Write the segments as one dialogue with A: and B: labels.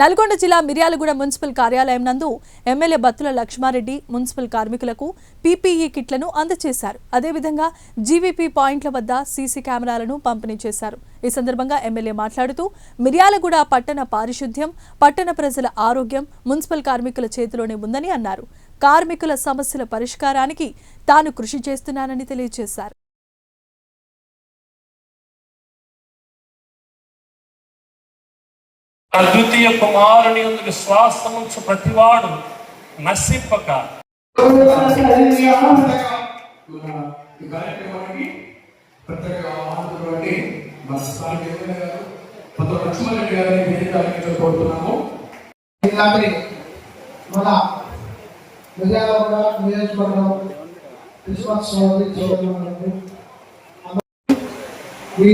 A: నల్గొండ జిల్లా మిర్యాలగూడ మున్సిపల్ కార్యాలయం నందు ఎమ్మెల్యే బత్తుల లక్ష్మారెడ్డి మున్సిపల్ కార్మికులకు పీపీఈ కిట్లను అందజేశారు అదేవిధంగా జీవీపీ పాయింట్ల వద్ద సీసీ కెమెరాలను పంపిణీ చేశారు. ఈ సందర్భంగా ఎమ్మెల్యే మాట్లాడుతూ మిర్యాలగూడ పట్టణ పారిశుద్ధ్యం పట్టణ ప్రజల ఆరోగ్యం మున్సిపల్ కార్మికుల చేతిలోనే ఉందని అన్నారు. కార్మికుల సమస్యల పరిష్కారానికి తాను కృషి చేస్తున్నానని తెలియజేశారు.
B: ద్వితీయ కుమారుని యొక్క విశ్వాసముంచు ప్రతివాడు నశింపక?
C: ఈ కార్యక్రమానికి ప్రత్యేక ఆహ్వానితున్నటువంటి మన స్థానిక ఎమ్మెల్యే గారు కొత్త లక్ష్మణరెడ్డి గారిని కోరుతున్నాము
D: మన విజయవాడ నియోజకవర్గం క్రిస్మస్ ఈ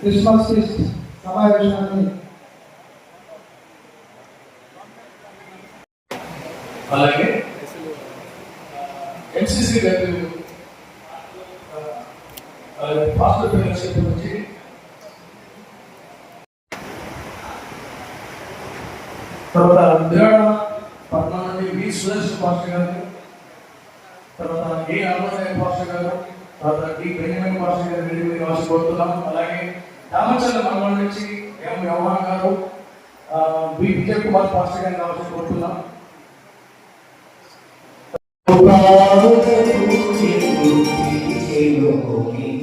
D: క్రిస్మస్ సమావేశాన్ని
C: అలాగే ఎంసీసీ గారు ఫాస్ట్ ఫెలోషిప్ నుంచి తర్వాత విరాడ పట్నం నుండి వి సురేష్ పాస్టర్ గారు తర్వాత ఏ అరుణోదయ పాస్టర్ గారు తర్వాత డి బెంజమిన్ పాస్టర్ గారు వెళ్ళి మీరు రాసి కోరుతున్నాం. అలాగే రామచంద్ర మండలం నుంచి ఎం యవహాన్ గారు ఆ, బి విజయ్ కుమార్ పాస్టర్ గారిని రావాల్సి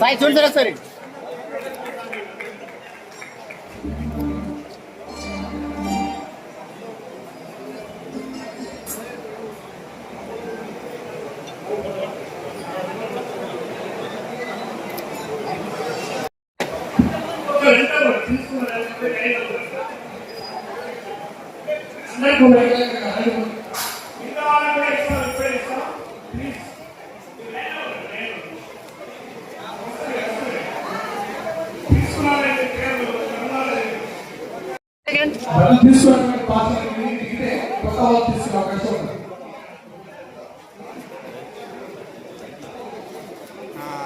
E: साई सोड जरा सर
F: Thank you. సార్ సరే
C: వాళ్ళు తీసుకున్నటువంటి పాత్రలు దిగితే కొత్త వాళ్ళు తీసుకునే అవకాశం ఉంది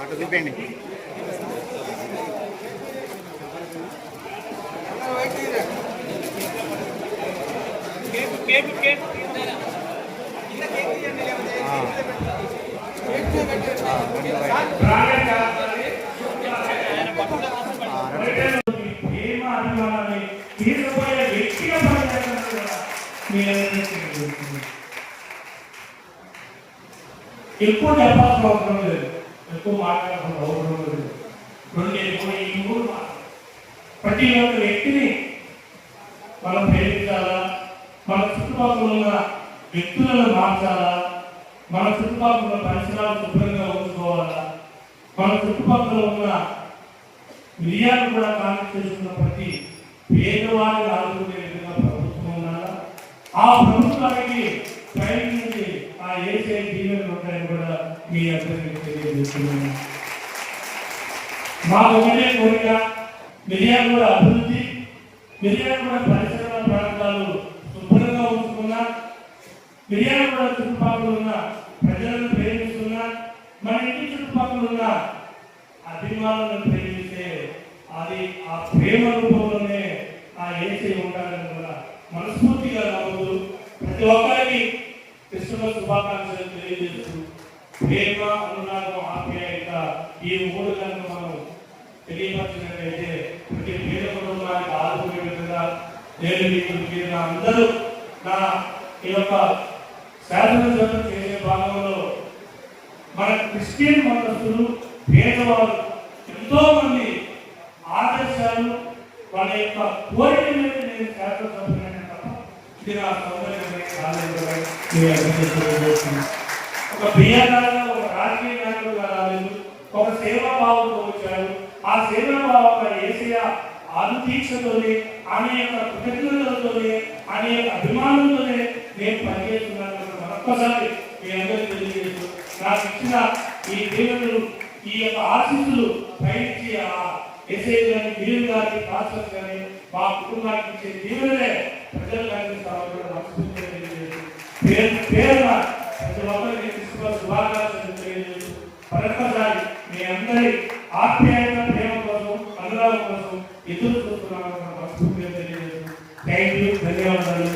F: అటు తిప్పండి
B: ప్రేమ ఎక్కువ చెప్పాల్సిన అవసరం లేదు. ఎక్కువ మాట్లాడాల్సిన అవసరం లేదు. రెండు ఎక్కువ ఈ మూడు ప్రతి ఒక్క వ్యక్తిని మనం ప్రేమించాలా? మన చుట్టుపక్కల ఉన్న వ్యక్తులను మార్చాలా? మన చుట్టుపక్కల ఉన్న పరిసరాలు శుభ్రంగా ఉంచుకోవాలా? మన చుట్టుపక్కల ఉన్న మిరియాలు కూడా కాంటాక్ట్ చేస్తున్న ప్రతి పేదవారిని ఆదుకునే విధంగా ప్రభుత్వం ఉండాలా? ఆ ప్రభుత్వానికి పైన నుంచి ఆ ఏసీ దీవెనలు ఉంటాయని కూడా మీ అందరికీ తెలియజేస్తున్నాను మా ఒకటే కోరిక మిరియాలు కూడా అభివృద్ధి మిరియాలు కూడా పరిసర ప్రాంతాలు శుభ్రంగా ఉంచుకున్నా మిరియాలు కూడా చుట్టుపక్కల ఉన్న ప్రజలను ప్రేమిస్తున్నా మన ఇంటి చుట్టుపక్కల ఉన్న అభిమానులను ప్రేమిస్తే అది ఆ ప్రేమ రూపంలోనే ఆ ఏసీ ఉండాలని కూడా మనస్ఫూర్తిగా నమ్ముతూ ప్రతి ఒక్కరికి క్రిస్మస్ శుభాకాంక్షలు తెలియజేస్తూ ప్రేమ అనురాగం ఆప్యాయత ఈ మూడు కనుక మనం తెలియపరిచినట్లయితే ప్రతి పేద కుటుంబానికి ఆదుకునే విధంగా నేను మీకు మీరు అందరూ నా ఈ యొక్క శాసనసభ చేసే భాగంలో మన క్రిస్టియన్ మతస్థులు పేదవారు ఎంతో మంది ఆదర్శాలు వాళ్ళ యొక్క కోరిక మీద నేను శాసనసభ తప్ప ఇది నా సౌకర్యమే కాలేదు మీ ఒక బియ్యగారుగా ఒక రాజకీయ నాయకుడుగా రాలేదు ఒక సేవా వచ్చారు ఆ సేవా భావంగా ఏసీయ ఆదితీక్షతోనే ఆమె యొక్క కృతజ్ఞతలతోనే ఆమె యొక్క అభిమానంతోనే నేను పనిచేస్తున్నాను. మరొక్కసారి మీ అందరికీ తెలియజేస్తూ నాకు ఇచ్చిన ఈ దేవుడు ఈ యొక్క ఆశీస్సులు పైనుంచి ఆ ఎస్ఐ గారి మీరు గారి పాస్టర్ కానీ మా కుటుంబానికి ఇచ్చే దీవులే ప్రజలు కానీ కూడా పేరు పేరున ప్రతి ఒక్కరికి ప్రతిసారి మీ అందరి ఆప్యాయత ప్రేమ కోసం అనురాగం కోసం ఎదురు చూస్తున్నామని మనస్ఫూర్తిగా తెలియజేస్తున్నాం థ్యాంక్ యూ ధన్యవాదాలు.